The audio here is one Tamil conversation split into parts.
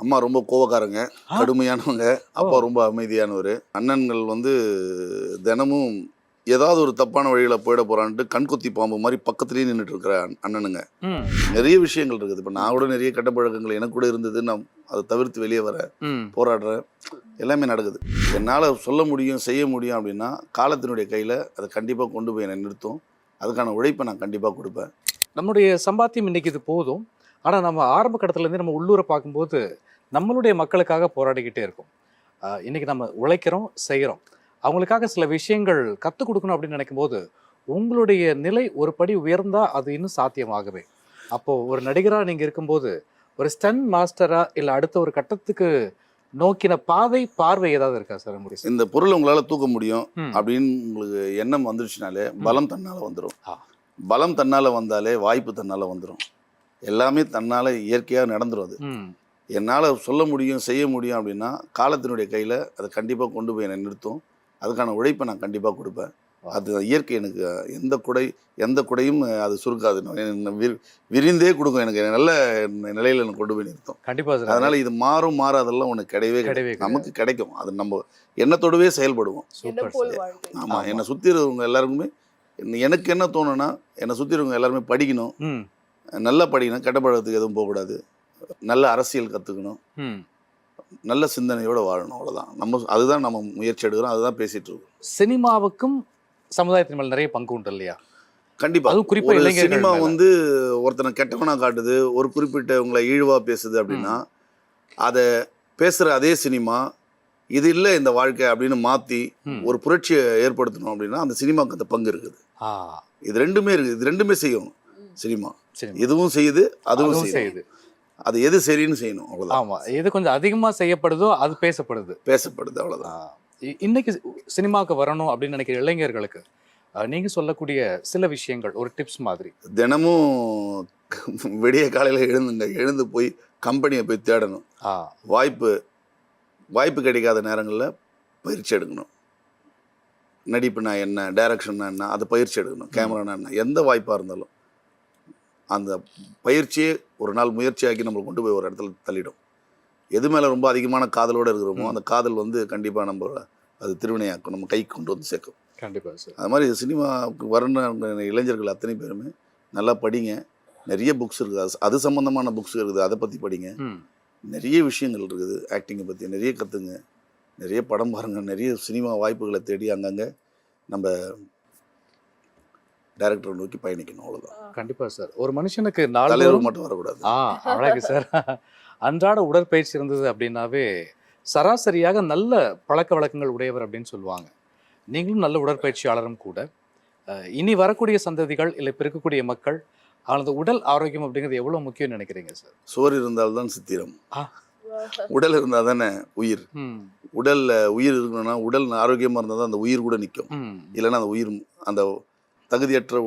அம்மா ரொம்ப கோவக்காரங்க? கடுமையானவங்க. அப்பா ரொம்ப அமைதியானவர். அண்ணன்கள் வந்து தினமும் ஏதாவது ஒரு தப்பான வழியில போயிட போறான்ட்டு கண்குத்தி பாம்பு மாதிரி பக்கத்துலயே நின்றுட்டு இருக்கிற அண்ண- அண்ணனுங்க. நிறைய விஷயங்கள் இருக்குது. இப்போ நான் கூட நிறைய கெட்ட பழக்கங்கள் எனக்கு கூட இருந்தது. நான் அதை தவிர்த்து வெளியே வர போராடுறேன் எல்லாமே நடக்குது. என்னால் சொல்ல முடியும் செய்ய முடியும் அப்படின்னா காலத்தினுடைய கையில் அதை கண்டிப்பாக கொண்டு போய் என்னை நிறுத்தும். அதுக்கான உழைப்பை நான் கண்டிப்பாக கொடுப்பேன். நம்மளுடைய சம்பாத்தியம் இன்னைக்கு இது போதும். ஆனால் நம்ம ஆரம்ப கட்டத்துலேருந்து நம்ம உள்ளூரை பார்க்கும்போது நம்மளுடைய மக்களுக்காக போராடிக்கிட்டே இருக்கோம். ஆஹ் இன்னைக்கு நம்ம உழைக்கிறோம் செய்கிறோம். அவங்களுக்காக சில விஷயங்கள் கற்றுக் கொடுக்கணும் அப்படின்னு நினைக்கும் போது உங்களுடைய நிலை ஒரு படி உயர்ந்தா அது இன்னும் சாத்தியமாகவே அப்போ ஒரு நடிகராக நீங்கள் இருக்கும்போது ஒரு ஸ்டன் மாஸ்டரா இல்லை அடுத்த ஒரு கட்டத்துக்கு நோக்கின பாதை பார்வை ஏதாவது இருக்கா சார் உங்களுக்கு இந்த பொருளை உங்களால் தூக்க முடியும். அப்படின்னு உங்களுக்கு எண்ணம் வந்துருச்சுனாலே பலம் தன்னால் வந்துடும். பலம் தன்னால் வந்தாலே வாய்ப்பு தன்னால் வந்துடும் எல்லாமே தன்னால் இயற்கையாக நடந்துரும் அது. என்னால் சொல்ல முடியும் செய்ய முடியும் அப்படின்னா காலத்தினுடைய கையில் அதை கண்டிப்பாக கொண்டு போய் என்னை நிறுத்தும். அதுக்கான உழைப்பை நான் கண்டிப்பாக கொடுப்பேன். அது இயற்கை எனக்கு எந்த குடை எந்த குடையும் அது சுருக்காது. விரிந்தே கொடுக்கும். எனக்கு நல்ல நிலையில் எனக்கு கொண்டு போய் நிறுத்தும். கண்டிப்பா சார். அதனால இது மாறும் மாறாதெல்லாம் ஒன்று கிடையவே கிடையவே. நமக்கு கிடைக்கும். அது நம்ம எண்ணத்தோடவே செயல்படுவோம். ஆமாம் ஆமா. என்னை சுற்றி இருக்கவங்க எல்லாருக்குமே எனக்கு என்ன தோணுன்னா என்னை சுற்றி இருக்கவங்க எல்லாருமே படிக்கணும். நல்லா படிக்கணும். கெட்ட பழக்கத்துக்கு எதுவும் போகக்கூடாது. நல்ல அரசியல் கற்றுக்கணும் ம். நல்ல சிந்தனையோடு வாழணும் அவ்வளோதான் நம்ம அதுதான் நம்ம முயற்சி எடுக்கிறோம் அதுதான் பேசிட்டு இருக்கோம். சினிமாவுக்கும் சமுதாயத்தின் மேல் நிறைய பங்கு உண்டு இல்லையா? கண்டிப்பா. அதுவும் குறிப்பா ஒரு இளைஞர்கள் சினிமா. வந்து ஒருத்தனை கெட்டவனா காட்டுது ஒரு குறிப்பிட்ட உங்களை இழிவா பேசுது அப்படின்னா அதை பேசுற அதே சினிமா இது இல்லை இந்த வாழ்க்கை அப்படின்னு மாத்தி ம். ஒரு புரட்சியை ஏற்படுத்தணும் அப்படின்னா அந்த சினிமாவுக்கு அந்த பங்கு இருக்குது. ஆ. இது ரெண்டுமே இருக்குது இது ரெண்டுமே செய்யும் சினிமா. இதுவும் செய்யுது அதுவும் செய்யுது. அது எது சரின்னு செய்யணும் அவ்வளவுதான். ஆமா. எது கொஞ்சம் அதிகமா செய்யப்படுதோ அது பேசப்படுது. பேசப்படுது இ- இன்னைக்கு சினிமாவுக்கு வரணும் அப்படின்னு நினைக்கிற இளைஞர்களுக்கு அஹ், நீங்க சொல்லக்கூடிய சில விஷயங்கள் ஒரு டிப்ஸ் மாதிரி. தினமும் விடிய காலையில் எழுந்துங்க எழுந்து போய் கம்பெனியை போய் தேடணும். ஆ. வாய்ப்பு வாய்ப்பு கிடைக்காத நேரங்களில் பயிற்சி எடுக்கணும். நடிப்புனா என்ன டைரக்ஷன்னா என்ன அதை பயிற்சி எடுக்கணும். கேமரானா என்ன எந்த வாய்ப்பாக இருந்தாலும். அந்த பயிற்சியே ஒரு நாள் முயற்சியாக்கி நம்மளை கொண்டு போய் ஒரு இடத்துல தள்ளிடும். எது மேலே ரொம்ப அதிகமான காதலோடு இருக்கிறோமோ. அந்த காதல் வந்து கண்டிப்பாக நம்ம அது திருவினையாக்கும் நம்ம கைக்கு கொண்டு வந்து சேர்க்கும். கண்டிப்பா சார். அது மாதிரி சினிமாவுக்கு வரணும் இளைஞர்கள் அத்தனை பேருமே நல்லா படிங்க. நிறைய புக்ஸ் இருக்குது. அது அது சம்மந்தமான புக்ஸ் இருக்குது. அதை பற்றி படிங்க. நிறைய விஷயங்கள் இருக்குது. ஆக்டிங்கை பற்றி நிறைய கற்றுங்க நிறைய படம் பாருங்க. நிறைய சினிமா வாய்ப்புகளை தேடி அங்கங்கே நம்ம டைரக்டரை நோக்கி பயணிக்கணும் அவ்வளோதான் கண்டிப்பா சார் ஒரு மனுஷனுக்கு தலைவர் நாலு மட்டும் வரக்கூடாது. ஆ அழகு சார் அன்றாட உடற்பயிற்சி இருந்தது அப்படின்னாவே சராசரியாக நல்ல பழக்க வழக்கங்கள் உடையவர் அப்படின்னு சொல்லுவாங்க. நீங்களும் நல்ல உடற்பயிற்சியாளரும் கூட. இனி வரக்கூடிய சந்ததிகள் இல்லை இப்ப இருக்கக்கூடிய மக்கள் அவனது உடல் ஆரோக்கியம் அப்படிங்கிறது எவ்வளவு முக்கியம்னு நினைக்கிறீங்க சார் சோறு இருந்தால்தான் சித்திரம். உடல் இருந்தால் தானே உயிர். உடலில் உயிர் இருக்கணும்னா உடல் ஆரோக்கியமாக இருந்தால் தான் அந்த உயிர் கூட நிற்கும். இல்லைன்னா அந்த உயிர் அந்த தகுதியற்ற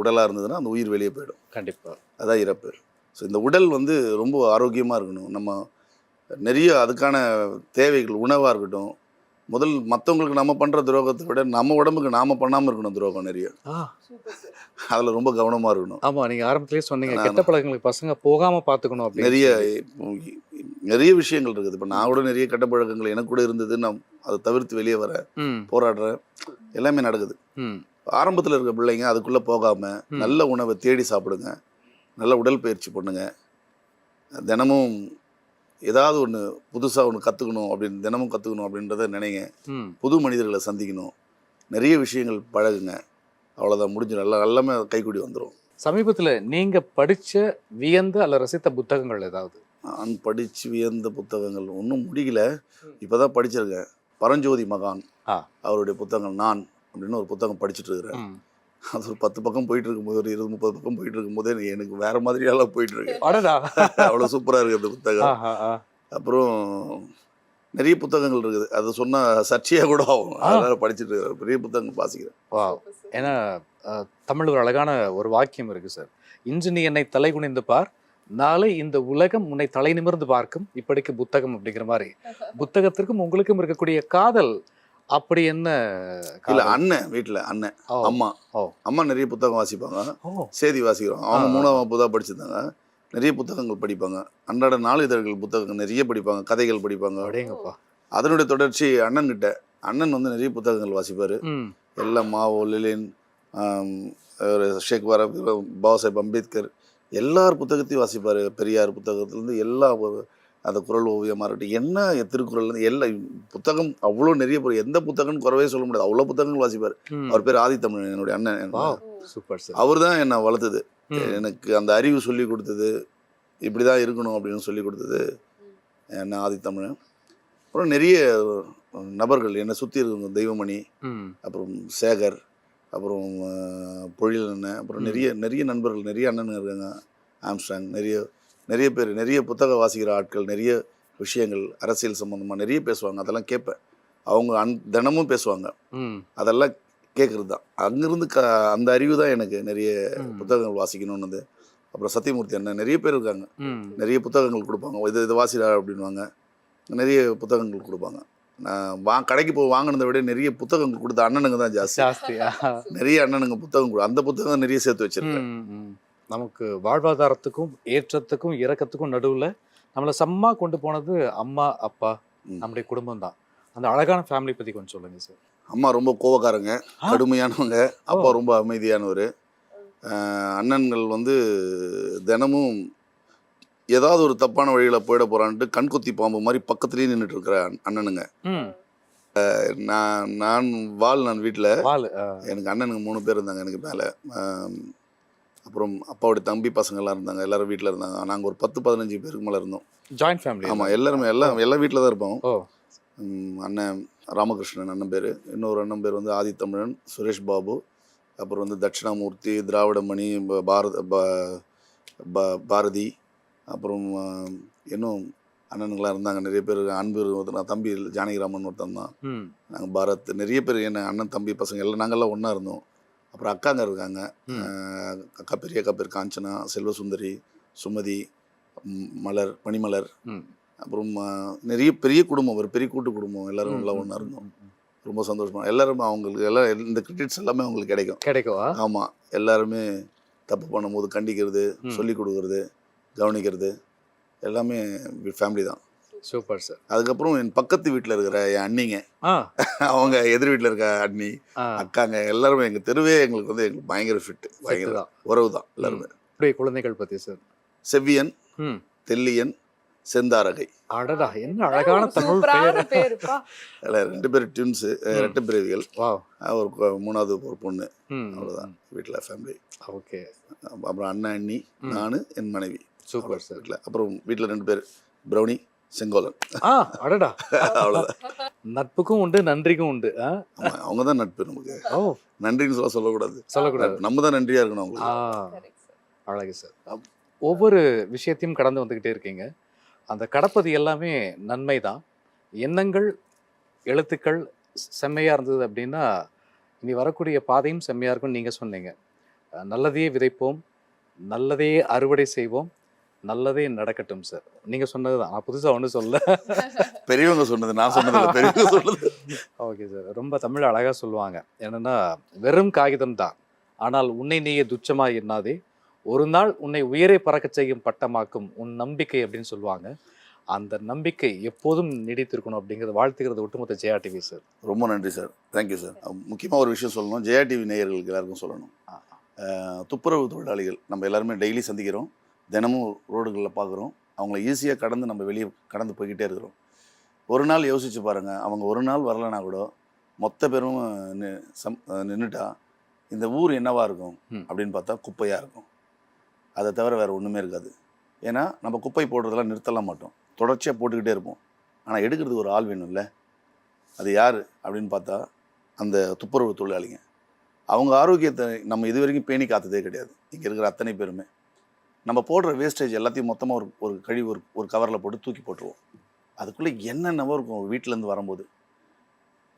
உடலாக இருந்ததுன்னா அந்த உயிர் வெளியே போயிடும். கண்டிப்பா. அதான் இறப்பு. ஸோ இந்த உடல் வந்து ரொம்ப ஆரோக்கியமாக இருக்கணும். நம்ம நிறைய அதுக்கான தேவைகள் உணவாக இருக்கட்டும் முதல் மற்றவங்களுக்கு நம்ம பண்ணுற துரோகத்தை விட நம்ம உடம்புக்கு நாம் பண்ணாமல் இருக்கணும் துரோகம் நிறைய. அதில் ரொம்ப கவனமாக இருக்கணும். ஆமா நீங்க ஆரம்பத்திலேயே சொன்னீங்க. கெட்ட பழக்கங்களுக்கு பசங்க போகாம பாத்துக்கணும் அப்படின்னு நிறைய. நிறைய விஷயங்கள் இருக்குது. இப்போ நான் கூட நிறைய கெட்ட பழக்கங்கள் எனக்கு கூட இருந்தது நான் அதை தவிர்த்து வெளியே வர போராடுறேன் எல்லாமே நடக்குது. ஆரம்பத்தில் இருக்க பிள்ளைங்க அதுக்குள்ளே போகாமல். நல்ல உணவை தேடி சாப்பிடுங்க. நல்ல உடற்பயிற்சி பண்ணுங்க. தினமும் ஏதாவது ஒன்று புதுசாக ஒன்று கற்றுக்கணும் அப்படின்னு தினமும் கற்றுக்கணும் அப்படின்றத நினைங்க. புது மனிதர்களை சந்திக்கணும். நிறைய விஷயங்கள் பழகுங்க. அவ்வளோதான் முடிஞ்சு நல்லா எல்லாமே கைக்கூடி வந்துடும் சமீபத்துல நீங்க படிச்ச வியந்த அல்ல ரசித்த புத்தகங்கள் ஏதாவது? நான் படித்து வியந்த புத்தகங்கள் ஒன்றும் முடியல இப்போ தான் படிச்சிருக்கேன். பரஞ்சோதி மகான். அவருடைய புத்தகம் நான். அப்படின்னு ஒரு புத்தகம் படிச்சுட்டு இருக்கிறேன். அது ஒரு பத்து பக்கம் போயிட்டு இருக்கும்போது ஒரு இருபது முப்பது பக்கம் போயிட்டு இருக்கும்போதே எனக்கு வேற மாதிரியெல்லாம் போயிட்டு இருக்கு அடடா. அவ்வளோ சூப்பராக இருக்குது அந்த புத்தகம். அப்புறம் நிறைய புத்தகங்கள் இருக்குது. அது சொன்னால் சர்ச்சையாக கூட ஆகும். அதனால் படிச்சுட்டு இருக்கிறேன் பெரிய புத்தகங்கள் வாசிக்கிறேன். Wow. ஏன்னா அஹ், தமிழ்ல ஒரு அழகான ஒரு வாக்கியம் இருக்கு சார். இன்று நீ என்னை தலை குனிந்து பார் நாளை இந்த உலகம் உன்னை தலை நிமிர்ந்து பார்க்கும். இப்படிக்கு புத்தகம் அப்படிங்கிற மாதிரி. புத்தகத்திற்கும் உங்களுக்கும் இருக்கக்கூடிய காதல் அப்படி என்ன இல்லை? அண்ணன் வீட்டில் அண்ணன் அம்மா. அம்மா நிறைய புத்தகம் வாசிப்பாங்க. செய்தி வாசிக்கிறோம் அவங்க. மூணாம் வகுப்பு தான் படிச்சிருந்தாங்க. நிறைய புத்தகங்கள் படிப்பாங்க. அன்றாட நாளிதழ்கள் புத்தகங்கள் நிறைய படிப்பாங்க கதைகள் படிப்பாங்க. அப்படியேங்கப்பா அதனுடைய தொடர்ச்சி அண்ணன் கிட்ட அண்ணன் வந்து நிறைய புத்தகங்கள் வாசிப்பார். எல்லாம் மாவோ லெலின் ஷேக் பாபா சாஹேப் அம்பேத்கர் எல்லார் புத்தகத்தையும் வாசிப்பார். பெரியார் புத்தகத்துலேருந்து எல்லா அந்த குரல் ஓவியமாக இருக்கட்டும். என்ன திருக்குறள்லேருந்து எல்லா புத்தகம் அவ்வளோ நிறைய எந்த புத்தகம்னு குறவே சொல்ல முடியாது. அவ்வளோ புத்தகங்கள் வாசிப்பார். அவர் பேர் ஆதித்தமிழன் என்னுடைய அண்ணன். சூப்பர் சார் அவர் தான் என்னை வளர்த்தது. எனக்கு அந்த அறிவு சொல்லி கொடுத்தது. இப்படி தான் இருக்கணும் அப்படின்னு சொல்லி கொடுத்தது என்ன ஆதித்தமிழன் அப்புறம் நிறைய நபர்கள் என்னை சுற்றி இருக்க தெய்வமணி அப்புறம் சேகர் அப்புறம் பொழில் அண்ணன் அப்புறம். நிறைய நிறைய நண்பர்கள் நிறைய அண்ணனுங்க இருக்காங்க. ஆம்ஸ்டாங் நிறைய நிறைய பேர் நிறைய புத்தகம் வாசிக்கிற ஆட்கள் நிறைய விஷயங்கள் அரசியல் சம்மந்தமாக நிறைய பேசுவாங்க. அதெல்லாம் கேட்பேன். அவங்க அன் தினமும் பேசுவாங்க. அதெல்லாம் கேட்குறது தான். அங்கேருந்து க அந்த அறிவு தான் எனக்கு நிறைய. புத்தகங்கள் வாசிக்கணும்னு அப்புறம் சத்தியமூர்த்தி அண்ணன் நிறைய பேர் இருக்காங்க. நிறைய புத்தகங்கள் கொடுப்பாங்க. இது இது வாசிடா அப்படின்வாங்க நிறைய புத்தகங்கள் கொடுப்பாங்க. நான் வா கடைக்கு போய் வாங்கினதை விட நிறைய புத்தகங்கள் கொடுத்த அண்ணனுங்க தான் ஜாஸ்தி. நிறைய அண்ணனுங்க புத்தகம் கொடு அந்த புத்தகம் நிறைய சேர்த்து வச்சிருக்கேன். நமக்கு வாழ்வாதாரத்துக்கும் ஏற்றத்துக்கும் இறக்கத்துக்கும் நடுவுல நம்மளை செம்மா கொண்டு போனது அம்மா அப்பா. நம்முடைய குடும்பம் தான் அந்த அழகான ஃபேமிலி பத்தி கொஞ்சம் சொல்லுங்க சார் அம்மா ரொம்ப கோவக்காரங்க? கடுமையானவங்க அப்பா ரொம்ப அமைதியானவர். அண்ணன்கள் வந்து தினமும் ஏதாவது ஒரு தப்பான வழியில் போயிட போகிறான்ட்டு கண்குத்தி பாம்பு மாதிரி பக்கத்துலேயே நின்றுட்டு இருக்கிற அண்ண- அண்ணனுங்க. நான் நான் வாழ் நான் வீட்டில் எனக்கு அண்ணனுங்க மூணு பேர் இருந்தாங்க எனக்கு மேலே. அப்புறம் அப்பாவுடைய தம்பி பசங்கள்லாம் இருந்தாங்க எல்லாரும் வீட்டில் இருந்தாங்க. நாங்கள் ஒரு பத்து பதினஞ்சு பேருக்கு மேலே இருந்தோம். ஜாயிண்ட் ஃபேமிலி ஆமாம் எல்லாருமே எல்லாம் எல்லாம் வீட்டில் தான் இருப்போம். அண்ணன் ராமகிருஷ்ணன் அண்ணன் பேர். இன்னொரு அண்ணன் பேர் வந்து ஆதித்தமிழன் சுரேஷ் பாபு. அப்புறம் வந்து தட்சிணாமூர்த்தி திராவிடமணி பாரத பாரதி. அப்புறம் இன்னும் அண்ணனுங்களாம் இருந்தாங்க. நிறைய பேர் அன்பு ஒருத்தன் தம்பி ஜானகிராமன் ஒருத்தன் தான். நாங்கள் பாரத் நிறைய பேர் என்ன அண்ணன் தம்பி பசங்க எல்லாம் நாங்கள்லாம் ஒன்றா இருந்தோம். அப்புறம் அக்காங்க இருக்காங்க. அக்கா பெரிய அக்கா பேர் காஞ்சனா செல்வசுந்தரி சுமதி மலர் மணிமலர். அப்புறம் நிறைய பெரிய குடும்பம் ஒரு பெரிய கூட்டு குடும்பம். எல்லாரும் எல்லாம் ஒன்றா இருந்தோம். ரொம்ப சந்தோஷமா. எல்லாரும் அவங்களுக்கு எல்லாம் இந்த கிரெடிட்ஸ் எல்லாமே அவங்களுக்கு கிடைக்கும். கிடைக்கும்? ஆமாம் எல்லாருமே தப்பு பண்ணும்போது கண்டிக்கிறது. சொல்லி கொடுக்கறது கவனிக்கிறது எல்லாமே ஃபேமிலி தான். Super sir. அதுக்கப்புறம் என் பக்கத்து வீட்டில் இருக்கிற என் அண்ணிங்க. அவங்க எதிர் வீட்டில் இருக்க அண்ணி அக்காங்க எல்லாருமே எங்கள் தெருவே எங்களுக்கு வந்து எங்களுக்கு பயங்கர ஃபிட்டு பயங்கர தான். உறவு தான் எல்லாருமே. அப்படியே குழந்தைகள் பத்தி சார். செவ்வியன் ம். தெல்லியன் செந்தாரகை. அடடா என்ன அழகான தமிழ் அதில் ரெண்டு பேர் ட்வின்ஸு ரெண்டு பிறவிகள் அஹ் ஒரு மூணாவது ஒரு பொண்ணு. ம். அவ்வளோதான் வீட்டில் ஃபேமிலி ஓகே. அப்புறம் அண்ணன் அண்ணி. நான் என் மனைவி. Super sir. வீட்டில் அப்புறம் வீட்டில் ரெண்டு பேர் பிரௌனி செங்கோலன். ஆ அடடா. அவ்வளோதான் நட்புக்கும் உண்டு நன்றிக்கும் உண்டு அவங்க தான் நட்பு நமக்கு. ஓ. நன்றின்னு சொல்ல சொல்லக்கூடாது. சொல்லக்கூடாது. நம்ம தான் நன்றியாக இருக்கணும் அவங்களுக்கு. அழகு சார் ஒவ்வொரு விஷயத்தையும் கடந்து வந்துக்கிட்டே இருக்கீங்க. அந்த கடப்பது எல்லாமே நன்மை தான் எண்ணங்கள் எழுத்துக்கள் செம்மையாக இருந்தது அப்படின்னா இனி வரக்கூடிய பாதையும் செம்மையாக இருக்கும்னு நீங்கள் சொன்னீங்க. நல்லதையே விதைப்போம் நல்லதையே அறுவடை செய்வோம். நல்லதே நடக்கட்டும் சார் நீங்கள் சொன்னது தான். நான் புதுசாக ஒன்றும் சொல்ல பெரியவங்க சொன்னது நான் சொன்னது பெரியவங்க சொன்னது. ஓகே சார் ரொம்ப தமிழ் அழகாக சொல்லுவாங்க. என்னன்னா வெறும் காகிதம் தான். ஆனால் உன்னை நீயே துச்சமா எண்ணாதே. ஒரு நாள் உன்னை உயரே பறக்கச் செய்யும் பட்டமாக்கும் உன் நம்பிக்கை அப்படின்னு சொல்லுவாங்க. அந்த நம்பிக்கை எப்போதும் நீடித்திருக்கணும் அப்படிங்கிறத வாழ்த்துக்கிறது ஒட்டுமொத்த ஜெயா டிவி சார் ரொம்ப நன்றி சார் தேங்க்யூ சார் முக்கியமாக ஒரு விஷயம் சொல்லணும். ஜெயா டிவி நேயர்களுக்கு எல்லாருக்கும் சொல்லணும். துப்புரவு தொழிலாளிகள். நம்ம எல்லாருமே டெய்லி சந்திக்கிறோம். தினமும் ரோடுகளில் பார்க்குறோம். அவங்கள ஈஸியாக கடந்து நம்ம வெளியே கடந்து போய்கிட்டே இருக்கிறோம். ஒரு நாள் யோசிச்சு பாருங்கள் அவங்க ஒரு நாள் வரலைன்னா கூட மொத்த பேரும் சம் நின்றுட்டா இந்த ஊர் என்னவா இருக்கும். அப்படின்னு பார்த்தா குப்பையாக இருக்கும். அதை தவிர வேறு ஒன்றுமே இருக்காது. ஏன்னா நம்ம குப்பை போடுறதெல்லாம் நிறுத்தலாம் மாட்டோம். தொடர்ச்சியாக போட்டுக்கிட்டே இருப்போம். ஆனால் எடுக்கிறதுக்கு ஒரு ஆள் வேணும்ல. அது யார் அப்படின்னு பார்த்தா அந்த துப்புரவு தொழிலாளிங்க. அவங்க ஆரோக்கியத்தை நம்ம இது வரைக்கும் பேணி காத்ததே கிடையாது. இங்கே இருக்கிற அத்தனை பேருமே. நம்ம போடுற வேஸ்டேஜ் எல்லாத்தையும் மொத்தமாக ஒரு ஒரு கழிவு ஒரு ஒரு கவரில் போட்டு தூக்கி போட்டுருவோம். அதுக்குள்ளே என்னென்னவோ இருக்கும் வீட்டிலேருந்து வரும்போது.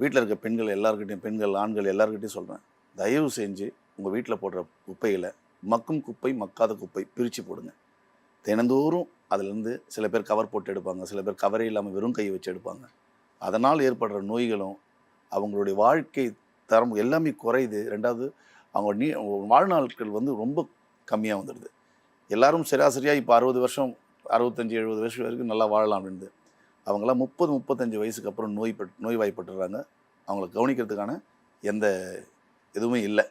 வீட்டில் இருக்க பெண்கள் எல்லாருக்கிட்டையும் பெண்கள் ஆண்கள் எல்லாருக்கிட்டையும் சொல்கிறேன் தயவு செஞ்சு உங்கள் வீட்டில் போடுற குப்பைகளை மக்கும் குப்பை மக்காத குப்பை பிரித்து போடுங்க. தினந்தோறும் அதுலேருந்து சில பேர் கவர் போட்டு எடுப்பாங்க. சில பேர் கவரே இல்லாமல் வெறும் கையை வச்சு எடுப்பாங்க. அதனால் ஏற்படுற நோய்களும் அவங்களுடைய வாழ்க்கை தரம் எல்லாமே குறையுது. ரெண்டாவது அவங்க நீ வாழ்நாட்கள் வந்து ரொம்ப கம்மியாக வந்துடுது. எல்லாரும் சராசரியாக இப்போ அறுபது வருஷம் அறுபத்தஞ்சு எழுபது வருஷம் வரைக்கும் நல்லா வாழலாம் அப்படின்னு அவங்களாம் முப்பது முப்பத்தஞ்சு வயசுக்கு அப்புறம் நோய் பட் நோய்வாய்ப்பட்டுறாங்க. அவங்கள கவனிக்கிறதுக்கான எந்த எதுவுமே இல்லை.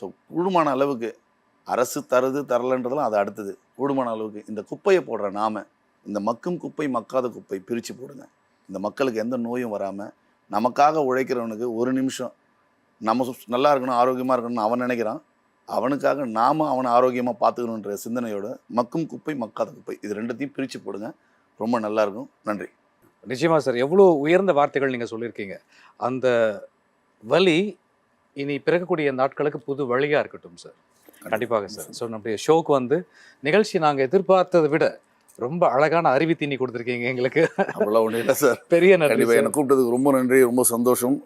ஸோ கூடுமான அளவுக்கு அரசு தருது தரலன்றதெல்லாம் அது அடுத்தது. கூடுமான அளவுக்கு இந்த குப்பையை போடுற நாம இந்த மக்கும் குப்பை மக்காத குப்பை பிரித்து போடுங்க. இந்த மக்களுக்கு எந்த நோயும் வராமல் நமக்காக உழைக்கிறவனுக்கு ஒரு நிமிஷம் நம்ம சு- நல்லா இருக்கணும் ஆரோக்கியமாக இருக்கணும்னு அவன் நினைக்கிறான். அவனுக்காக நாம அவனை ஆரோக்கியமாக பார்த்துக்கணுன்ற சிந்தனையோட மக்கும் குப்பை மக்காத குப்பை. இது ரெண்டுத்தையும் பிரித்து போடுங்க. ரொம்ப நல்லா இருக்கும். நன்றி. நிச்சயமா சார். எவ்வளோ உயர்ந்த வார்த்தைகள் நீங்கள் சொல்லியிருக்கீங்க. அந்த வலி இனி பிறக்கக்கூடிய நாட்களுக்கு புது வழியாக இருக்கட்டும் சார். கண்டிப்பாக சார். ஸோ நம்முடைய ஷோக்கு வந்து நிகழ்ச்சி நாங்கள் எதிர்பார்த்ததை விட ரொம்ப அழகான அறிவி தீனி கொடுத்துருக்கீங்க எங்களுக்கு. அவ்வளோ ஒன்றும் இல்லை சார். பெரிய நன்றி என்னை கூப்பிட்டதுக்கு ரொம்ப நன்றி ரொம்ப சந்தோஷம்.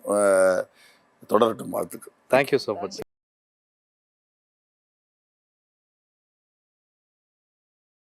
தொடரட்டும் வாழ்த்துக்கள். Thank you so much